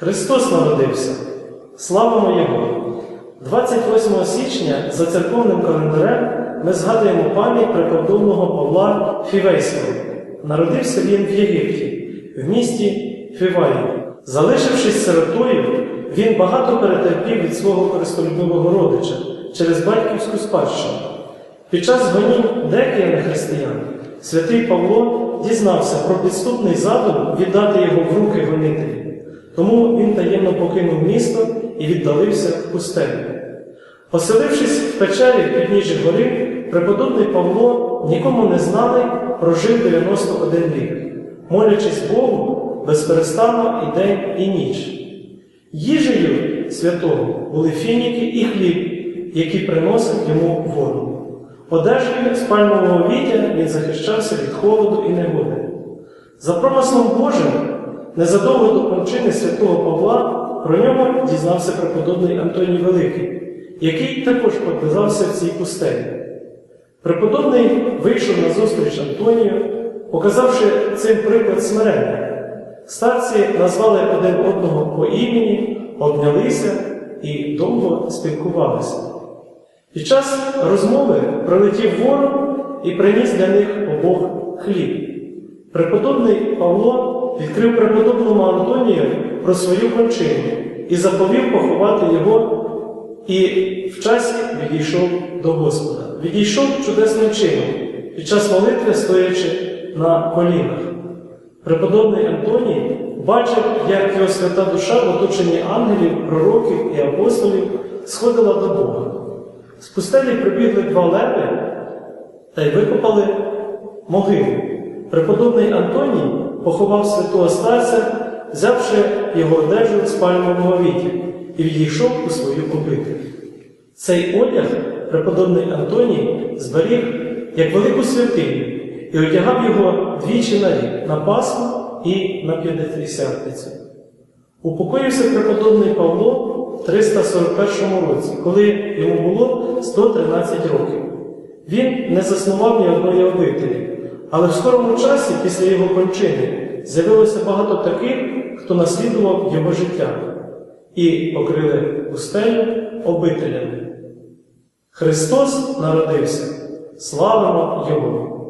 Христос народився. Славимо Його! 28 січня за церковним календарем ми згадуємо пам'ять преподобного Павла Фівейського. Народився він в Єгипті, в місті Фіваї. Залишившись сиротою, він багато перетерпів від свого користолюбивого родича через батьківську спадщину. Під час гонінь декія християн святий Павло дізнався про підступний задум віддати його в руки гонителів. Тому покинув місто і віддалився в пустелю. Поселившись в печері в підніжжі гори, преподобний Павло, нікому не знаний, прожив 91 рік, молячись Богу безперестанно і день, і ніч. Їжею святого були фініки і хліб, які приносив йому воду. Одежею з пальмового він захищався від холоду і негоди. За промислом Божим, незадовго до кончини святого Павла, про нього дізнався преподобний Антоній Великий, який також показався в цій пустелі. Преподобний вийшов на зустріч Антонію, показавши цим приклад смирення. Старці назвали один одного по імені, обнялися і довго спілкувалися. Під час розмови прилетів ворог і приніс для них обох хліб. Преподобний Павло відкрив преподобному Антонію про свою кончину і заповів поховати його, і в часі відійшов до Господа. Відійшов чудесним чином, під час молитви стоячи на колінах. Преподобний Антоній бачив, як його свята душа в оточенні ангелів, пророків і апостолів сходила до Бога. З пустелі прибігли два леви та й викопали могилу. Преподобний Антоній поховав святого старця, взявши його одежу з пальмового віття, і відійшов у свою обитель. Цей одяг преподобний Антоній зберіг як велику святиню і одягав його двічі на рік на Пасху і на П'ятдесятницю. Упокоївся преподобний Павло в 341 році, коли йому було 113 років. Він не заснував ні одної обителі, але в скорому часі, після його кончини, з'явилося багато таких, хто наслідував його життя і покрили пустелю обителями. Христос народився, славимо Його!